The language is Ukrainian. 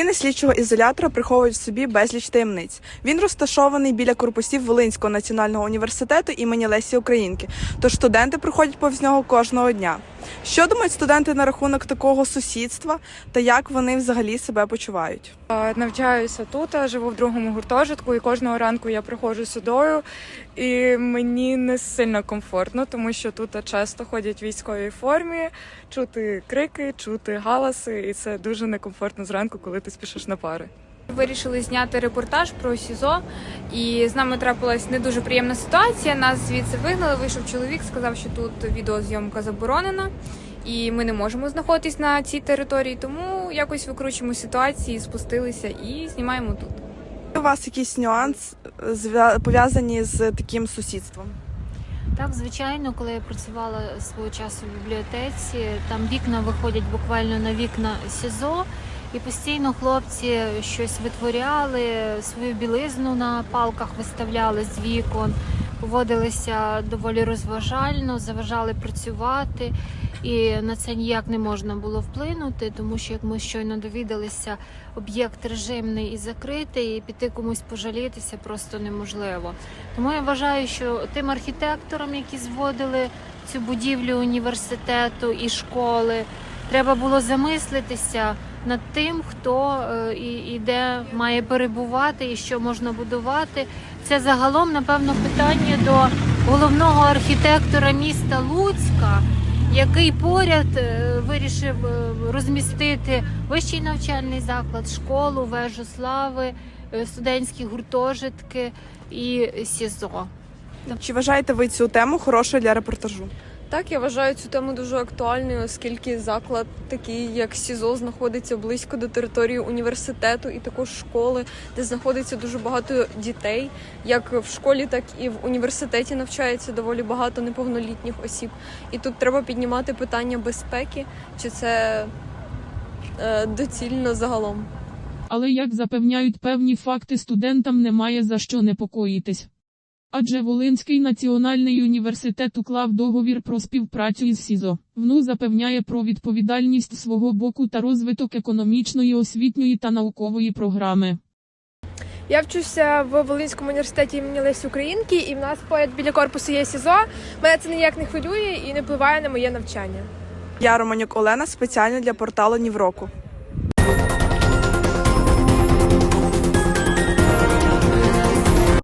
Стіни слідчого ізолятора приховують в собі безліч таємниць. Він розташований біля корпусів Волинського національного університету імені Лесі Українки. Тож студенти проходять повз нього кожного дня. Що думають студенти на рахунок такого сусідства та як вони взагалі себе почувають? Навчаюся тут, живу в другому гуртожитку, і кожного ранку я приходжу сюдою, і мені не сильно комфортно, тому що тут часто ходять в військовій формі, чути крики, чути галаси, і це дуже некомфортно зранку, коли ти спішиш на пари. Вирішили зняти репортаж про СІЗО, і з нами трапилась не дуже приємна ситуація. Нас звідси вигнали. Вийшов чоловік, сказав, що тут відеозйомка заборонена, і ми не можемо знаходитись на цій території. Тому якось викручуємо ситуації, спустилися і знімаємо тут. У вас якийсь нюанс пов'язані з таким сусідством? Так, звичайно, коли я працювала свого часу в бібліотеці, там вікна виходять буквально на вікна СІЗО, і постійно хлопці щось витворяли, свою білизну на палках виставляли з вікон, поводилися доволі розважально, заважали працювати. І на це ніяк не можна було вплинути, тому що як ми щойно довідалися, об'єкт режимний і закритий, і піти комусь пожалітися просто неможливо. Тому я вважаю, що тим архітекторам, які зводили цю будівлю університету і школи, треба було замислитися над тим, хто е, і, і де має перебувати і що можна будувати. Це загалом, напевно, питання до головного архітектора міста Луцька, який поряд е, вирішив е, розмістити вищий навчальний заклад, школу, вежу слави, студентські гуртожитки і СІЗО. Чи вважаєте ви цю тему хорошою для репортажу? Так, я вважаю цю тему дуже актуальною, оскільки заклад, такий як СІЗО, знаходиться близько до території університету і також школи, де знаходиться дуже багато дітей. Як в школі, так і в університеті навчається доволі багато неповнолітніх осіб. І тут треба піднімати питання безпеки, чи це е, доцільно загалом. Але як запевняють певні факти, студентам немає за що непокоїтись. Адже Волинський національний університет уклав договір про співпрацю із СІЗО. ВНУ запевняє про відповідальність свого боку та розвиток економічної, освітньої та наукової програми. Я вчуся в Волинському університеті імені Лесі Українки, і в нас поряд біля корпусу є СІЗО. Мене це ніяк не хвилює і не впливає на моє навчання. Я Романюк Олена спеціально для порталу Нівроку.